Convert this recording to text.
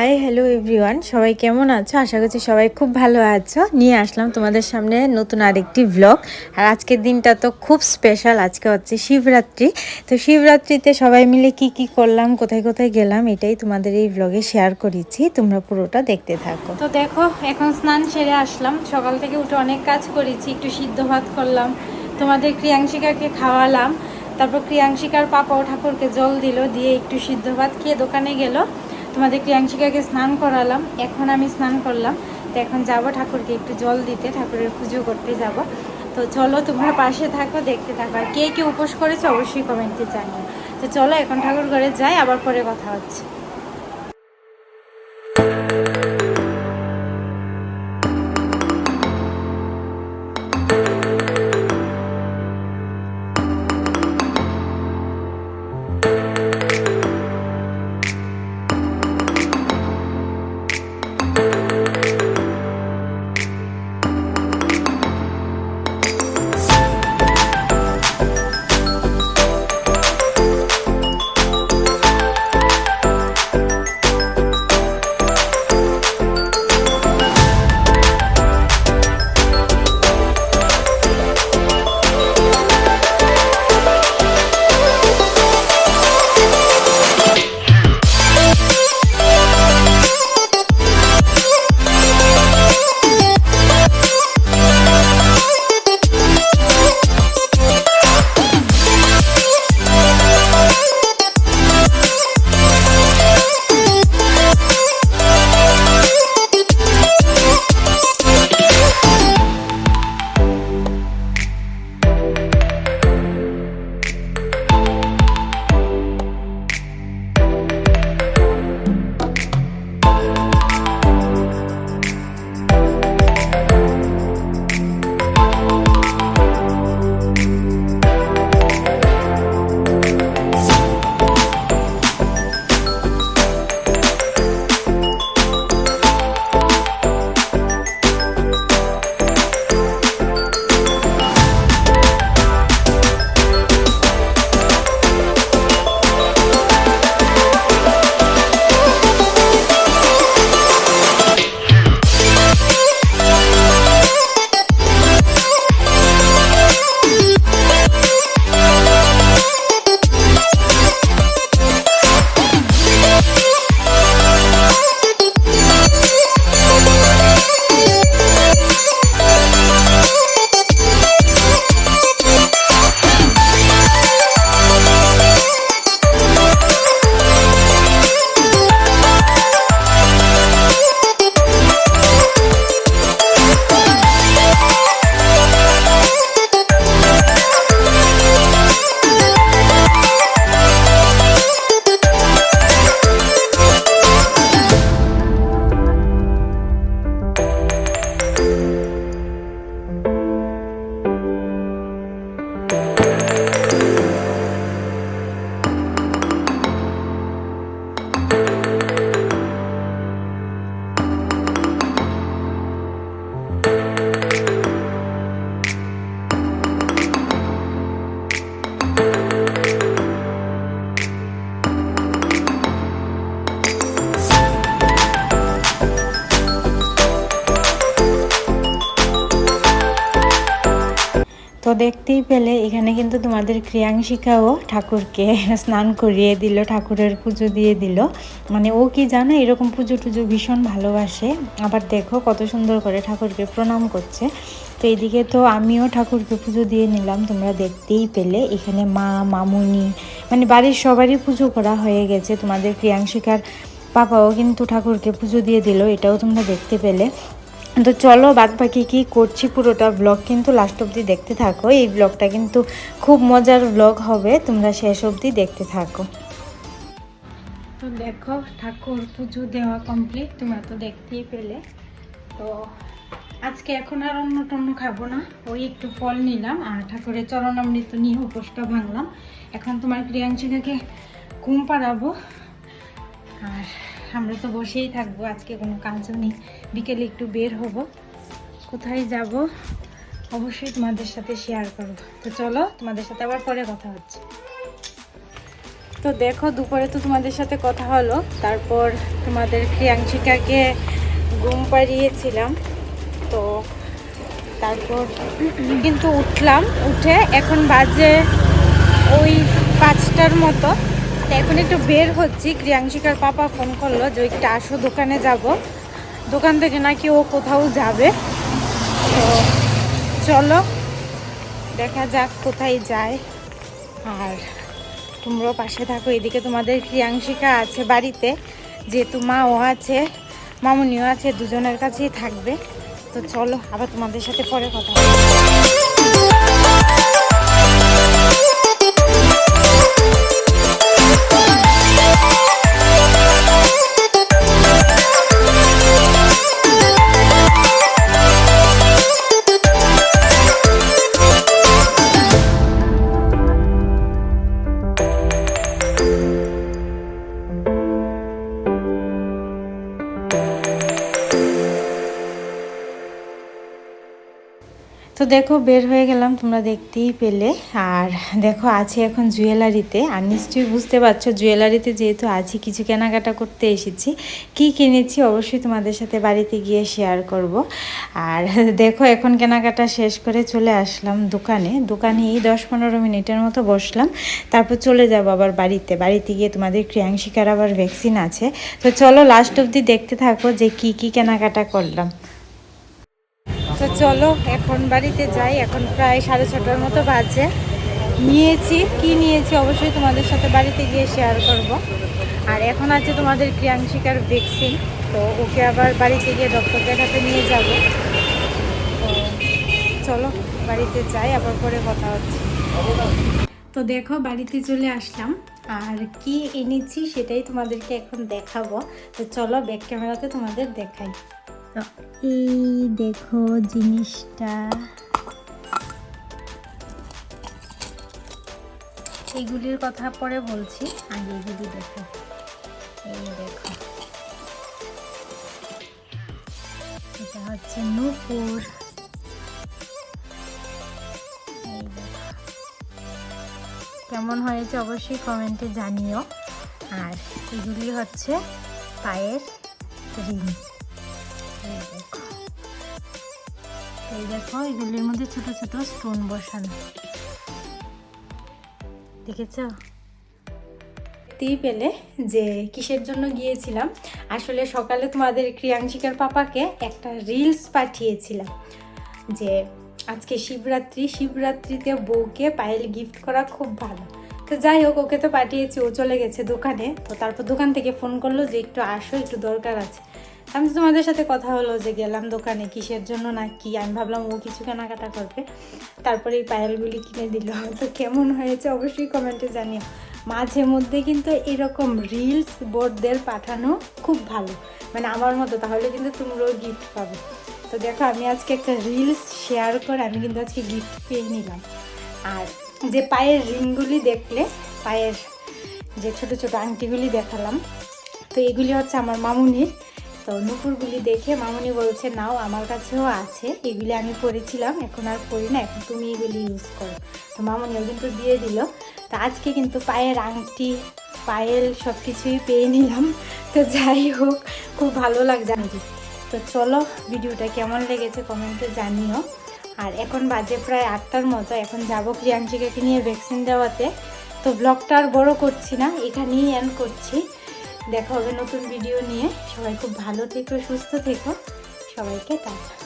Hi hello everyone সবাই কেমন আছো? আশা করছি সবাই খুব ভালো আছো। নিয়ে আসলাম তোমাদের সামনে নতুন আরেকটি ব্লগ আর আজকের দিনটা তো খুব স্পেশাল আজকে হচ্ছে শিবরাত্রি। তো শিবরাত্রিতে সবাই মিলে কি কি করলাম, কোথায় কোথায় গেলাম, এটাই তোমাদের এই ব্লগে শেয়ার করেছি। তোমরা পুরোটা দেখতে থাকো। তো দেখো, এখন স্নান সেরে আসলাম। সকাল থেকে উঠে অনেক কাজ করেছি। একটু সিদ্ধ ভাত করলাম। তোমাদের ক্রিয়াংশিকাকে খাওয়ালাম। তারপর ক্রিয়াংশিকার পাপাও ঠাকুরকে জল দিল। দিয়ে একটু সিদ্ধ ভাত খেয়ে দোকানে গেল। তোমাদের ক্রিয়াংশিকাকে স্নান করালাম, এখন আমি স্নান করলাম। তো এখন যাব ঠাকুরকে একটু জল দিতে, ঠাকুরের পুজো করতে যাব। তো চলো তোমরা পাশে থাকো, দেখতে থাকো। আর কে কে উপোস করেছ অবশ্যই কমেন্টে জানিও। তো চলো এখন ঠাকুর ঘরে যাই, আবার পরে কথা হচ্ছে। দেখতেই পেলে এখানে কিন্তু তোমাদের ক্রিয়াংশিকাও ঠাকুরকে স্নান করিয়ে দিল, ঠাকুরের পুজো দিয়ে দিল। মানে ও কি জানে এরকম পুজো টুজো ভীষণ ভালোবাসে। আবার দেখো কত সুন্দর করে ঠাকুরকে প্রণাম করছে। তো এইদিকে তো আমিও ঠাকুরকে পুজো দিয়ে নিলাম, তোমরা দেখতেই পেলে। এখানে মা, মামুনি মানে বাড়ির সবারই পুজো করা হয়ে গেছে। তোমাদের ক্রিয়াংশিকার পাপাও কিন্তু ঠাকুরকে পুজো দিয়ে দিল, এটাও তোমরা দেখতে পেলে। তো চলো বাদ বাকি কী করছি পুরোটা ব্লগ কিন্তু লাস্ট অবধি দেখতে থাকো। এই ব্লগটা কিন্তু খুব মজার ব্লগ হবে, তোমরা শেষ অবধি দেখতে থাকো। তো দেখো, ঠাকুর পুজো দেওয়া কমপ্লিট তোমরা তো দেখতেই পেলে। তো আজকে এখন আর অন্য টন্য খাব না, ওই একটু ফল নিলাম, আর ঠাকুরের চরণামৃত নিয়ে উপোসটা ভাঙলাম। এখন তোমার ক্রিয়াংশিকাকে ঘুম পাড়াবো? আর আমরা তো বসেই থাকব, আজকে কোনো কাজও নেই। বিকেলে একটু বের হব। কোথায় যাব? অবশ্যই তোমাদের সাথে শেয়ার করব। তো চলো, তোমাদের সাথে আবার পরে কথা হচ্ছে। তো দেখো, দুপুরে তো তোমাদের সাথে কথা হলো। তারপর তোমাদের ক্রিয়াংশিকাকে ঘুম পাড়িয়েছিলাম। তো তারপর কিন্তু উঠলাম। উঠে এখন বাজে ওই পাঁচটার মতো। এখন একটু বের হচ্ছি। ক্রিয়াংশিকার পাপা ফোন করল যে একটু আসো, দোকানে যাব। দোকান থেকে নাকি ও কোথাও যাবে। তো চলো, দেখা যাক কোথায় যায়। আর তোমরাও পাশে থাকো, এদিকে তোমাদের ক্রিয়াংশিকা আছে বাড়িতে। যেহেতু মাও আছে, মামুনিও আছে, দুজনের কাছেই থাকবে। তো চলো, আবার তোমাদের সাথে পরে কথা তো দেখো, বের হয়ে গেলাম, তোমরা দেখতেই পেলে। আর দেখো, আছি এখন জুয়েলারিতে। আর নিশ্চয়ই বুঝতে পারছ, জুয়েলারিতে যেহেতু আছি, কিছু কেনাকাটা করতে এসেছি। কি কিনেছি অবশ্যই তোমাদের সাথে বাড়িতে গিয়ে শেয়ার করব। আর দেখো, এখন কেনাকাটা শেষ করে চলে আসলাম দোকানে। দোকানে এই দশ পনেরো মিনিটের মতো বসলাম। তারপর চলে যাব আবার বাড়িতে। বাড়িতে গিয়ে তোমাদের ক্রিয়াংশিকার আবার ভ্যাকসিন আছে। তো চলো লাস্ট অবধি দেখতে থাকো যে কি কি কেনাকাটা করলাম। তো চলো, এখন বাড়িতে যাই। এখন প্রায় সাড়ে ছটার মতো বাজে। নিয়েছি, কি নিয়েছি অবশ্যই তোমাদের সাথে বাড়িতে গিয়ে শেয়ার করব। আর এখন আছে তোমাদের ক্রিয়াংশিকার ভ্যাকসিন তো ওকে আবার বাড়িতে গিয়ে ডক্টর দেখাতে নিয়ে যাব। তো চলো, বাড়িতে যাই, আবার পরে কথা হচ্ছে। তো দেখো, বাড়িতে চলে আসলাম। আর কি এনেছি সেটাই তোমাদেরকে এখন দেখাবো। তো চলো ব্যাক ক্যামেরাতে তোমাদের দেখাই। তো এই দেখো জিনিসটা। এগুলির কথা পরে বলছি, আগে এগুলি দেখো। এই দেখো। এটা হচ্ছে নূপুর। কেমন হয়েছে অবশ্যই কমেন্টে জানিও। আর এগুলি হচ্ছে পায়ের রিং। এই দেখো, এগুলির মধ্যে ছোট ছোট স্টোন বসানো। দেখেছ? দেখতেই পেলে যে কিসের জন্য গিয়েছিলাম। আসলে সকালে তোমাদের ক্রিয়াংশিকার পাপাকে একটা রিলস পাঠিয়েছিলাম যে আজকে শিবরাত্রি, শিবরাত্রিতে বউকে পায়েল গিফট করা খুব ভালো। তো যাই হোক, ওকে তো পাঠিয়েছি, ও চলে গেছে দোকানে। তো তারপর দোকান থেকে ফোন করল যে একটু আসো, একটু দরকার আছে। আমি তোমাদের সাথে কথা হলো যে গেলাম দোকানে কিসের জন্য না কি, আমি ভাবলাম ও কিছু কেনাকাটা করবে। তারপরে এই পায়েলগুলি কিনে দিল। তো কেমন হয়েছে অবশ্যই কমেন্টে জানিও। মাঝে মধ্যে কিন্তু এরকম রিলস বোর্ডদের পাঠানো খুব ভালো। মানে আমার মতো, তাহলে কিন্তু তোমরাও গিফট পাবে। তো দেখো, আমি আজকে একটা রিলস শেয়ার করে আমি কিন্তু আজকে গিফট পেয়ে নিলাম। আর যে পায়ের রিংগুলি দেখলে, পায়ের যে ছোট ছোট আংটিগুলি দেখালাম, তো এগুলি হচ্ছে আমার মামুনির তো নুপুরগুলি দেখে মামুনি বলছে, নাও, আমার কাছেও আছে। এগুলি আমি পরেছিলাম এখন আর পরি না, এখন তুমি এগুলি ইউজ করো। তো মামুনিও কিন্তু দিয়ে দিল। তো আজকে কিন্তু পায়ের আংটি, পায়েল সব কিছুই পেয়ে নিলাম। তো যাই হোক, খুব ভালো লাগছে। আমাকে তো চলো, ভিডিওটা কেমন লেগেছে কমেন্টে জানিও। আর এখন বাজে প্রায় আটটার মতো, এখন যাব প্রিয়াংশিকাকে নিয়ে ভ্যাকসিন দেওয়াতে। তো ব্লগটা আর বড় করছি না এখানেই এন্ড করছি। দেখা হবে নতুন ভিডিও নিয়ে। সবাই খুব ভালো থেকো সুস্থ থেকো। সবাইকে টাটা।